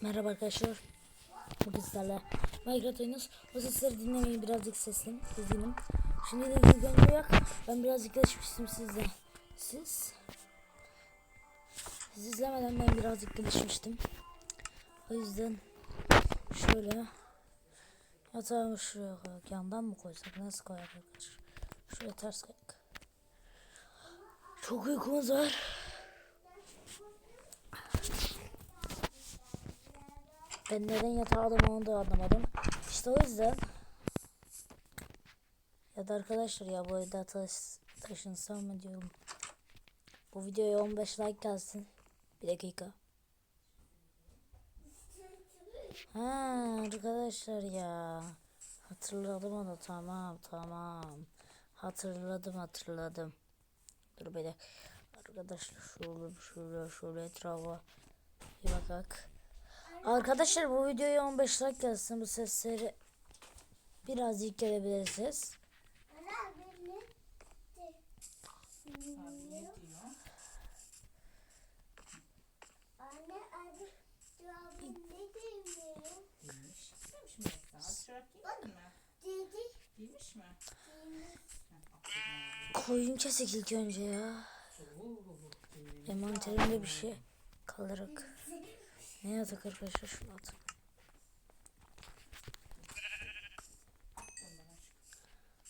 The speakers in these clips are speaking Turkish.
Merhaba arkadaşlar. Bugün sizlerle Minecraft oynuyoruz. O sesleri dinlemeyin birazcık seslim. Üzgünüm. Şimdi de Gülgen Duyak. Ben birazcık gelişmiştim sizle. Siz? Siz izlemeden ben birazcık gelişmiştim. O yüzden şöyle yatağımı şuraya koyak. Yandan mı koysak? Nasıl koyak arkadaşlar? Şuraya ters koyak. Çok uykumuz var. Ben neden yatağa aldım onu da anlamadım. İşte o yüzden. Ya da arkadaşlar ya bu evde taş, taşınsam mı diyorum. Bu videoya 15 like gelsin. Bir dakika. Ha arkadaşlar ya. Hatırladım onu tamam tamam. Hatırladım hatırladım. Dur bir dakika. Arkadaşlar şöyle şöyle şöyle etrafa bir bakak. Arkadaşlar bu videoya 15 like gelsin bu sesleri birazcık gelebilirsiniz. Anne abi cevabı ne demiyor? Giymiş. Giymiş mi yoksa? Az çorap giymedin mi? Dedi. Giymiş mi? Koyun kesek ilk önce ya. Envanterimde bir şey kalarak. Ne yatak arkadaşlar şunu atın.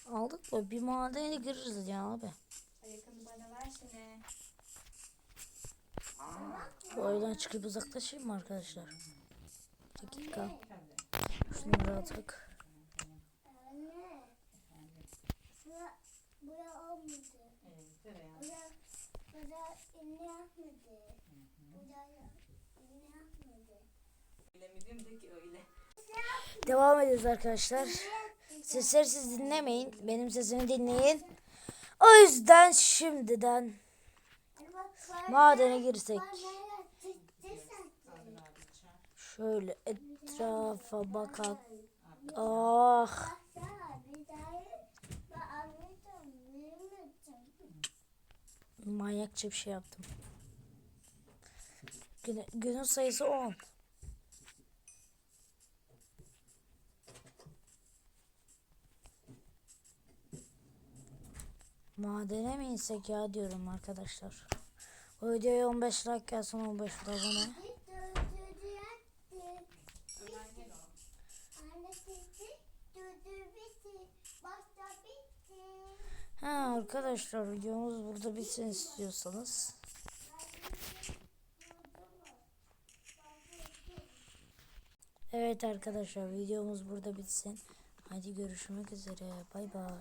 Aldık mı? Bir madene gireriz ya abi. Bu evden çıkıp uzaklaşayım mı arkadaşlar? Bir dakika. Şunları atak. Anne. Bura, bura olmadı. Evet, tereyağı. Bura, bura iğne yapmadı. Bura iğne yapmadı. Öyle mi diyorum de ki öyle. Devam ediyoruz arkadaşlar. Sesleri siz dinlemeyin. Benim sesimi dinleyin. O yüzden şimdiden madene girsek. Şöyle etrafa bakak. Ah. Manyakça bir şey yaptım. Günün sayısı 10. Madene mi insek ya diyorum arkadaşlar. O videoya 15 like gelsin 15 de abone. Ha arkadaşlar videomuz burada bitsin istiyorsanız. Evet arkadaşlar videomuz burada bitsin. Hadi görüşmek üzere. Bay bay.